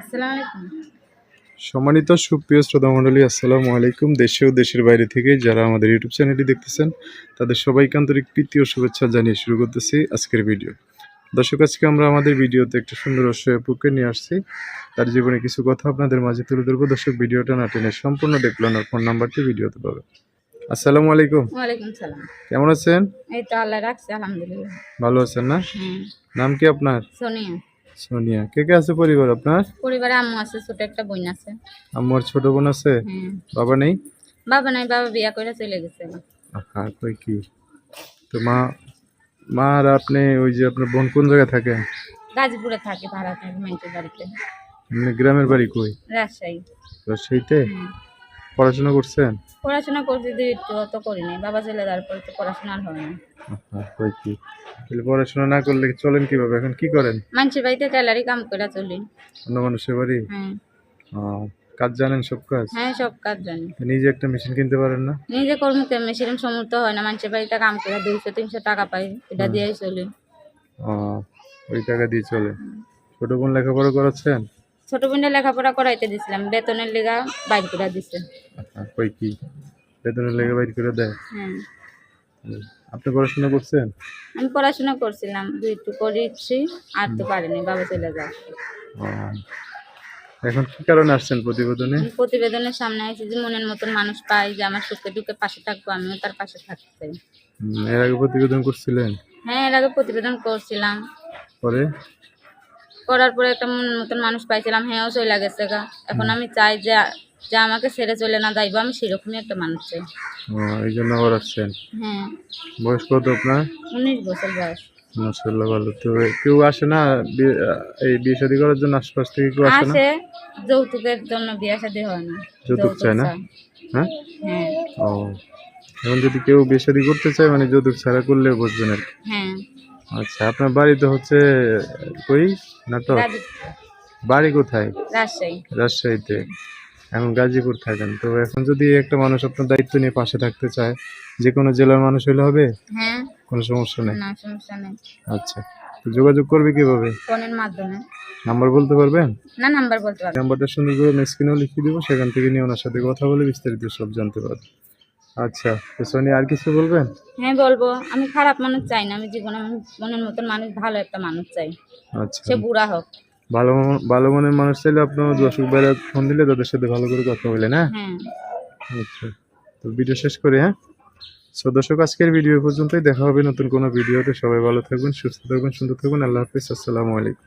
আসসালামু আলাইকুম। সম্মানিত সুপ্রিয় শ্রোতা মণ্ডলী আসসালামু আলাইকুম। দেশে ও দেশের বাইরে থেকে যারা আমাদের ইউটিউব চ্যানেলটি দেখতেছেন তাদের সবাইকে আন্তরিক প্রীতি ও শুভেচ্ছা জানিয়ে শুরু করতেছি আজকের ভিডিও। দর্শক আজকে আমরা আমাদের ভিডিওতে একটা সুন্দর অসহায়পুকে নিয়ে আসছি। তার জীবনে কিছু কথা আপনাদের মাঝে তুলে ধরবো। দর্শক ভিডিওটা না টেনে সম্পূর্ণ দেখলেন ফোন নাম্বারটি ভিডিওতে পাবে আসসালামু আলাইকুম। ওয়ালাইকুম সালাম। কেমন আছেন? এই তো আল্লাহ রাখছে আলহামদুলিল্লাহ। ভালো আছেন না? নাম কি আপনার? সোনিয়া। সোনিয়া কে কে আছে পরিবার আপনার? পরিবারে আম্মু আছে ছোট একটা বোন আছে। আমার ছোট বোন আছে? বাবা নেই? বাবা নাই বাবা বিয়া কইরা চলে গেছে আহা কই কি? তো মা মা আর আপনি ওই যে আপনার বোন কোন জায়গায় থাকে? গাজীপুরে থাকে ভাড়া থাকে মেন্টের বাড়িতে। গ্রামের বাড়ি কই? রাজশাহী। রাজশাহীতে। পড়াশোনা করছেন? পড়াশোনা করতে দিয়ে একটু অত করিনি। বাবা চলে যাওয়ার পরে তো পড়াশোনা আর হয় না। কই কি? তাহলে পড়াশোনা না করলে চলেন কীভাবে? এখন কি করেন? মানুষের বাড়িতে টেলারি কাম করে চলি। অন্য মানুষের বাড়ি? হ্যাঁ। কাজ জানেন সব কাজ? হ্যাঁ সব কাজ জানি। নিজে একটা মেশিন কিনতে পারেন না? নিজে কর্মতে সেরকম সমর্থ হয় না। মানুষের বাড়িতে কাম করে দুইশো তিনশো টাকা পাই। এটা দিয়েই চলি। ওই টাকা দিয়ে চলে। ছোট বোন লেখাপড়া করাচ্ছেন? ছোট বোনের লেখাপড়া করাইতে দিছিলাম বেতনের লেগা বাইর করে দিছে। কই কি? বেতনের লেগে বাইর করে দেয়? হ্যাঁ। আপনি পড়াশোনা করছেন? আমি পড়াশোনা করছিলাম দুই একটু করেছি আর তো পারিনি বাবা চলে যায়। এখন কি কারণে আসছেন প্রতিবেদনে? প্রতিবেদনের সামনে আছি যে মনের মতন মানুষ পাই যে আমার সুখে দুঃখে পাশে থাকব আমিও তার পাশে থাকতে চাই। এর আগে প্রতিবেদন করছিলেন? হ্যাঁ এর আগে প্রতিবেদন করছিলাম। পরে? করার পরে একটা মনের মতন মানুষ পাইছিলাম হ্যাঁও চলে গেছে গা। এখন আমি চাই যে যে আমাকে ছেড়ে চলে না যাইবো আমি সেরকমই একটা মানুষ চাই। ও, এই জন্য আবার আসছেন? হ্যাঁ। বয়স কত আপনার? উনিশ বছর বয়স। মাসাল্লাহ ভালো। তো কেউ আসে না এই বিয়ে শাদী করার জন্য আশপাশ থেকে কেউ আসে না? যৌতুকের জন্য বিয়ে শাদী হয় না। যৌতুক চায় না? হ্যাঁ? হ্যাঁ। ও এখন যদি কেউ বিয়ে শাদী করতে চায় মানে যৌতুক ছাড়া করলে বুঝবেন আর কি। হ্যাঁ আচ্ছা আপনার বাড়ি তো হচ্ছে কই? নাটক বাড়ি কোথায়? রাজশাহী। রাজশাহীতে। এখন গাজীপুর থাকেন। তো এখন যদি একটা মানুষ আপনার দায়িত্ব নিয়ে পাশে থাকতে চায় যে কোনো জেলার মানুষ হলে হবে? হ্যাঁ। কোনো সমস্যা নেই? না সমস্যা নেই। আচ্ছা তো যোগাযোগ করবে কীভাবে? ফোনের মাধ্যমে। নাম্বার বলতে পারবেন? না নাম্বার বলতে পারব নাম্বারটা সুন্দর করে স্ক্রিনেও লিখে দেবো সেখান থেকে নিয়ে ওনার সাথে কথা বলে বিস্তারিত সব জানতে পারবেন আচ্ছা তো সোনি আর কিছু বলবেন? হ্যাঁ বলব। আমি খারাপ মানুষ চাই না আমি জীবনে মনের মতন মানুষ ভালো একটা মানুষ চাই। আচ্ছা। সে বুড়া হোক। ভালো ভালো মনের মানুষ চাইলে আপনার দর্শক বাইরে ফোন দিলে তাদের সাথে ভালো করে কথা বললেন হ্যাঁ হ্যাঁ। আচ্ছা তো ভিডিও শেষ করে হ্যাঁ? সো দর্শক আজকের ভিডিও পর্যন্তই। দেখা হবে নতুন কোনো ভিডিওতে। সবাই ভালো থাকবেন সুস্থ থাকবেন সুন্দর থাকবেন। আল্লাহ হাফিজ। আসসালামু আলাইকুম।